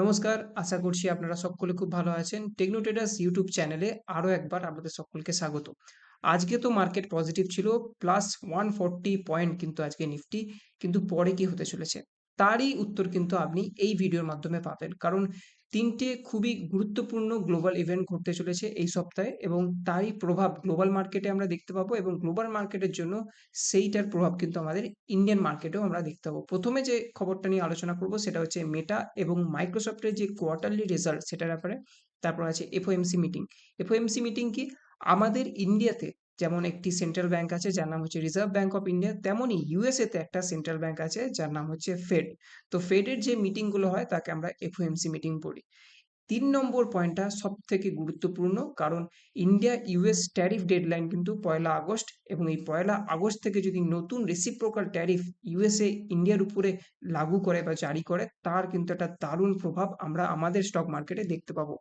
নমস্কার, আশা করছি আপনারা সকলে খুব ভালো আছেন। টেকনো ট্রেডার্স ইউটিউব চ্যানেলে আরও একবার আপনাদের সকলকে স্বাগত। আজকে তো মার্কেট পজিটিভ ছিল প্লাস 140 পয়েন্ট কিন্তু আজকে নিফটি কিন্তু পরে কি হতে চলেছে? তারই উত্তর কিন্তু আপনি এই ভিডিওর মাধ্যমে পাবেন। কারণ ৩ টে খুবই গুরুত্বপূর্ণ গ্লোবাল ইভেন্ট ঘটতে চলেছে এই সপ্তাহে এবং তারই প্রভাব গ্লোবাল মার্কেটে আমরা দেখতে পাবো এবং গ্লোবাল মার্কেটের জন্য সেইটার প্রভাব কিন্তু আমাদের ইন্ডিয়ান মার্কেটেও আমরা দেখতে পাবো। প্রথমে যে খবরটা নিয়ে আলোচনা করব সেটা হচ্ছে মেটা এবং মাইক্রোসফটের যে কোয়ার্টারলি রেজাল্ট সেটার ব্যাপারে। তারপর আছে এফওএমসি মিটিং। এফওএমসি মিটিং কি? আমাদের ইন্ডিয়াতে যেমন একটি সেন্ট্রাল ব্যাংক আছে যার নাম হচ্ছে রিজার্ভ ব্যাংক অফ ইন্ডিয়া, তেমনই ইউএসএ তে একটা সেন্ট্রাল ব্যাংক আছে যার নাম হচ্ছে ফেড। তো ফেডের যে মিটিংগুলো হয় তাকে আমরা এফওএমসি মিটিং বলি। তিন নম্বর পয়েন্টটা সব থেকে গুরুত্বপূর্ণ কারণ ইন্ডিয়া ইউএস ট্যারিফ ডেডলাইন কিন্তু পয়লা আগস্ট এবং এই পয়লা আগস্ট থেকে যদি নতুন রেসিপ্রোকাল ট্যারিফ ইউএসএ ইন্ডিয়ার উপরে লাগু করে বা জারি করে তার কিন্তু একটা দারুণ প্রভাব আমরা আমাদের স্টক মার্কেটে দেখতে পাবো।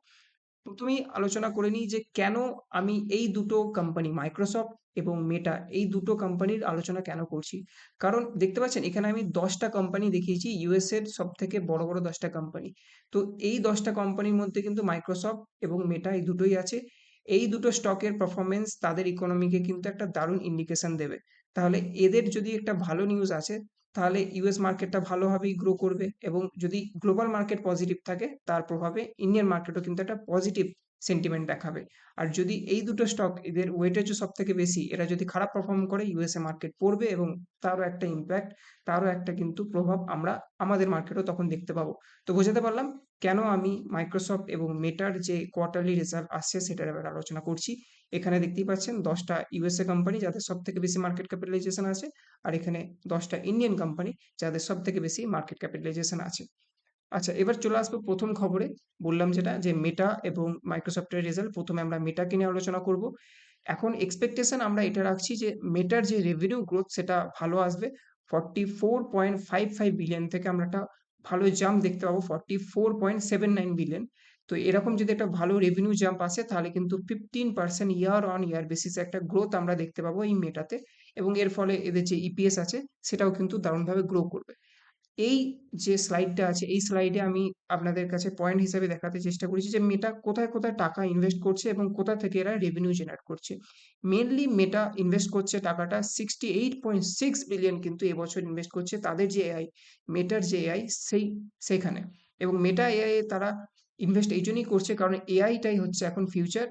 প্রথমেই আলোচনা করে নিই যে কেন আমি এই দুটো কোম্পানি মাইক্রোসফট এবং মেটা এই দুটো কোম্পানির আলোচনা কেন করছি? কারণ দেখতে পাচ্ছেন এখানে আমি দশটা কোম্পানি দেখিয়েছি ইউএস এর সবথেকে বড়, বড় দশটা কোম্পানি। তো এই দশটা কোম্পানির মধ্যে কিন্তু মাইক্রোসফট এবং মেটা এই দুটোই আছে। এই দুটো স্টকের পারফরম্যান্স তাদের ইকোনমিকে কিন্তু একটা দারুণ ইন্ডিকেশন দেবে। তাহলে এদের যদি একটা ভালো নিউজ আছে তাহলে ইউএস মার্কেটটা ভালোভাবেই গ্রো করবে এবং যদি গ্লোবাল মার্কেট পজিটিভ থাকে, তার প্রভাবে ইন্ডিয়ান মার্কেটও কিন্তু একটা পজিটিভ সেন্টিমেন্ট দেখাবে। আর যদি এই দুটো স্টক এদের ওয়েটেজও সব থেকে বেশি, এরা যদি খারাপ পারফর্ম করে ইউএসএ মার্কেট পড়বে এবং তারও একটা ইমপ্যাক্ট তারও একটা কিন্তু প্রভাব আমরা আমাদের মার্কেটও তখন দেখতে পাবো। তো বোঝাতে পারলাম কেন আমি মাইক্রোসফট এবং মেটার যে কোয়ার্টারলি রেজাল্ট আসছে, সেটার ব্যাপারে আলোচনা করছি। এখানে দেখতেই পাচ্ছেন দশটা ইউএসএ কোম্পানি যাদের সব থেকে বেশি মার্কেট ক্যাপিটালাইজেশন আছে। আর এখানে দশটা ইন্ডিয়ান কোম্পানি যাদের সব থেকে বেশি মার্কেট ক্যাপিটালাইজেশন আছে। আচ্ছা এবার চলে আসব প্রথম খবরে। বললাম যেটা, যে মেটা এবং মাইক্রোসফটের রেজাল্ট। প্রথমে আমরা মেটাকে নিয়ে আলোচনা করব। এখন এক্সপেকটেশন আমরা এটা রাখছি যে মেটার যে রেভিনিউ গ্রোথ সেটা ভালো আসবে। 44.55 বিলিয়ন থেকে আমরা একটা ভালো জাম্প দেখতে পাবো 44.79 বিলিয়ন। তো এরকম যদি একটা ভালো রেভিনিউ জাম্প আসে তাহলে কিন্তু 15% ইয়ার অন ইয়ার বেসিসে একটা গ্রোথ আমরা দেখতে পাবো এই মেটাতে এবং এর ফলে এদের যে ইপিএস আছে সেটাও কিন্তু দারুণভাবে গ্রো করবে। এই যে স্লাইডটা আছে এই স্লাইডে আমি আপনাদের কাছে পয়েন্ট হিসাবে দেখাতে চেষ্টা করেছি যে মেটা কোথায়, কোথায় টাকা ইনভেস্ট করছে এবং কোথা থেকে এরা রেভিনিউ জেনারেট করছে। মেনলি মেটা ইনভেস্ট করছে টাকাটা 68.6 বিলিয়ন কিন্তু এবছর ইনভেস্ট করছে তাদের যে এআই, মেটার যে এআই সেই সেখানে। এবং মেটা এআই তারা ইনভেস্ট এই জন্যই করছে কারণ এআইটাই হচ্ছে এখন ফিউচার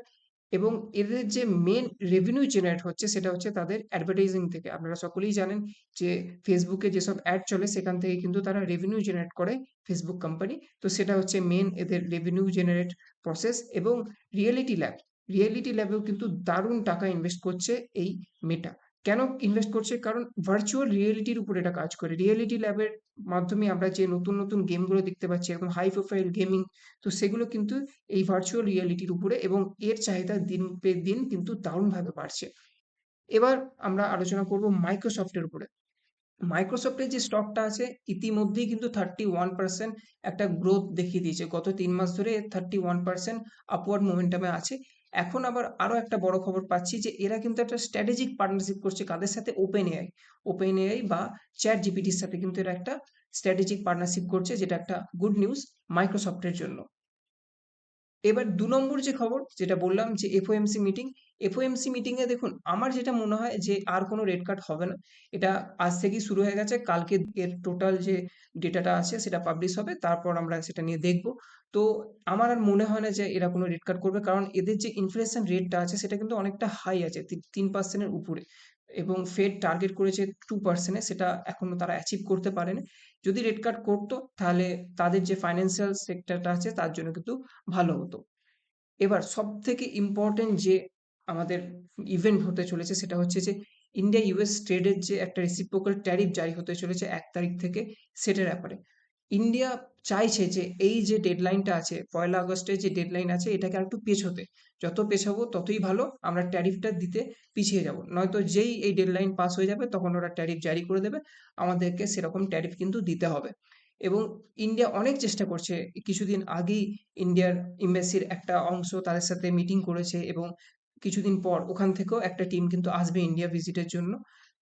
এবং এদের যে মেন রেভিনিউ জেনারেট হচ্ছে সেটা হচ্ছে তাদের অ্যাডভার্টাইজিং থেকে। আপনারা সকলেই জানেন যে ফেসবুকে যেসব অ্যাড চলে সেখান থেকে কিন্তু তারা রেভিনিউ জেনারেট করে ফেসবুক কোম্পানি। তো সেটা হচ্ছে মেন এদের রেভিনিউ জেনারেট প্রসেস এবং রিয়েলিটি ল্যাব, রিয়েলিটি ল্যাবেও কিন্তু দারুণ টাকা ইনভেস্ট করছে এই মেটা। কেন ইনভেস্ট করছে? কারণ ভার্চুয়াল রিয়েলিটির উপর এটা কাজ করে। রিয়েলিটি ল্যাবের মাধ্যমে আমরা যে নতুন, নতুন গেমগুলো দেখতে পাচ্ছি এরকম হাই প্রোফাইল গেমিং তো সেগুলো কিন্তু এই ভার্চুয়াল রিয়েলিটির উপরে এবং এর চাহিদা দিন পে দিন কিন্তু দারুণভাবে বাড়ছে। এবার আমরা আলোচনা করব মাইক্রোসফটের উপরে। মাইক্রোসফটের যে স্টকটা আছে ইতিমধ্যেই কিন্তু 31% একটা গ্রোথ দেখিয়ে দিয়েছে। গত তিন মাস ধরে 31% আপওয়ার্ড মোমেন্টাম আছে। এখন আবার আরও একটা বড় খবর পাচ্ছি যে এরা কিন্তু একটা স্ট্র্যাটেজিক পার্টনারশিপ করছে কাদের সাথে? Open AI. ওপেন এআই বা চ্যাট জিপিটির সাথে কিন্তু এরা একটা স্ট্র্যাটেজিক পার্টনারশিপ করছে, যেটা একটা গুড নিউজ মাইক্রোসফটের জন্য। এবার দু নম্বর যে খবর যেটা বললাম যে এফওএমসি মিটিং, এফওএমসি মিটিং এ দেখুন আমার যেটা মনে হয় যে আর কোনো রেড কাট হবে না। এটা আজ থেকেই শুরু হয়ে গেছে। কালকে এর টোটাল যে ডেটাটা আছে সেটা পাবলিশ হবে। তারপর আমরা সেটা নিয়ে দেখব। তো আমার আর মনে হয় না যে এরা কোনো রেড কাট করবে। কারণ এদের যে ইনফ্লেশন রেটটা আছে সেটা কিন্তু অনেকটা হাই আছে। তিন ৩% এর উপরে এবং ফেড টার্গেট করেছে টু পার্সেন্টে সেটা এখনও তারা অ্যাচিভ করতে পারেনি। যদি রেট কাট করতো, তাহলে তাদের যে ফাইন্যান্সিয়াল সেক্টরটা আছে, তার জন্য কিন্তু ভালো হতো। এবার সব থেকে ইম্পোর্টেন্ট যে আমাদের ইভেন্ট হতে চলেছে, সেটা হচ্ছে যে ইন্ডিয়া ইউএস ট্রেডের যে একটা রেসিপ্রোকাল ট্যারিফ জারি হতে চলেছে এক তারিখ থেকে, সেটার ব্যাপারে। ইন্ডিয়া চাইছে যে এই যে ডেডলাইনটা আছে, পয়লা আগস্টের যে ডেডলাইন আছে, এটাকে আরেকটু পেছোতে। যত পেছাবো, ততই ভালো, আমরা ট্যারিফটা দিতে পিছিয়ে যাব। নয়তো যেই এই ডেডলাইন পাস হয়ে যাবে, তখন ওরা ট্যারিফ জারি করে দেবে। আমাদেরকে সেরকম ট্যারিফ কিন্তু দিতে হবে। এবং ইন্ডিয়া অনেক চেষ্টা করছে। কিছুদিন আগেই ইন্ডিয়ার এমবাসির একটা অংশ তাদের সাথে মিটিং করেছে এবং কিছুদিন পর ওখান থেকেও একটা টিম কিন্তু আসবে ইন্ডিয়া ভিজিটের জন্য।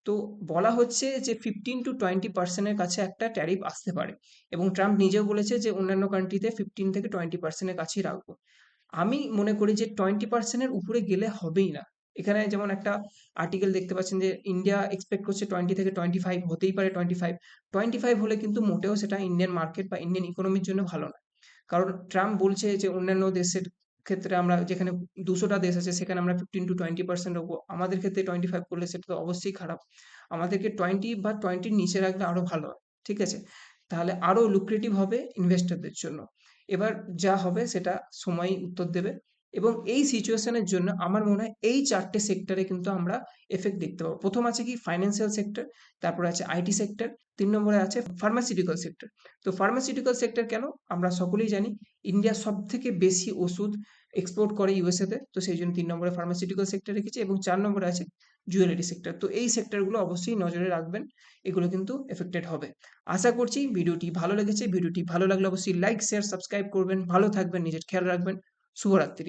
তো বলা হচ্ছে যে ফিফটিন টু টোয়েন্টি পার্সেন্টের কাছে একটা ট্যারিফ আসতে পারে এবং ট্রাম্প নিজেও বলেছে যে অন্যান্য কান্ট্রিতে 15 থেকে টোয়েন্টি পার্সেন্টের কাছেই রাখব। আমি মনে করি যে টোয়েন্টি পার্সেন্টের উপরে গেলে হবেই না। এখানে যেমন একটা আর্টিকেল দেখতে পাচ্ছেন যে ইন্ডিয়া এক্সপেক্ট করছে 20 থেকে 25 হতেই পারে 25 25 হলে কিন্তু মোটেও সেটা ইন্ডিয়ান মার্কেট বা ইন্ডিয়ান ইকোনমির জন্য ভালো না। কারণ ট্রাম্প বলছে যে অন্যান্য দেশের ক্ষেত্রে আমরা যেখানে দুশোটা দেশ আছে, সেখানে আমরা 15-20% রাখব। আমাদের ক্ষেত্রে 25 করলে সেটা তো অবশ্যই খারাপ। আমাদেরকে 20 বা টোয়েন্টির নিচে রাখলে আরও ভালো হয়। ঠিক আছে? তাহলে আরও লুক্রেটিভ হবে ইনভেস্টরদের জন্য। এবার যা হবে সেটা সময় উত্তর দেবে এবং এই সিচুয়েশনের জন্য আমার মনে হয় এই চারটে সেক্টরে কিন্তু আমরা এফেক্ট দেখতে পাবো। প্রথম আছে কি ফাইন্যান্সিয়াল সেক্টর, তারপরে আছে আইটি সেক্টর, তিন নম্বরে আছে ফার্মাসিউটিক্যাল সেক্টর। তো ফার্মাসিউটিক্যাল সেক্টর কেন? আমরা সকলেই জানি ইন্ডিয়া সব থেকে বেশি ওষুধ এক্সপোর্ট করে ইউএসএ তে। তো সেইজন্য ৩ নম্বরে ফার্মাসিউটিক্যাল সেক্টর রেখেছি এবং চার নম্বরে আছে জুয়েলারি সেক্টর। তো এই সেক্টরগুলো অবশ্যই নজরে রাখবেন। এগুলো কিন্তু এফেক্টেড হবে। আশা করছি ভিডিওটি ভালো লেগেছে। ভিডিওটি ভালো লাগলে অবশ্যই লাইক, শেয়ার, সাবস্ক্রাইব করবেন। ভালো থাকবেন, নিজের খেয়াল রাখবেন। শুভরাত্রি।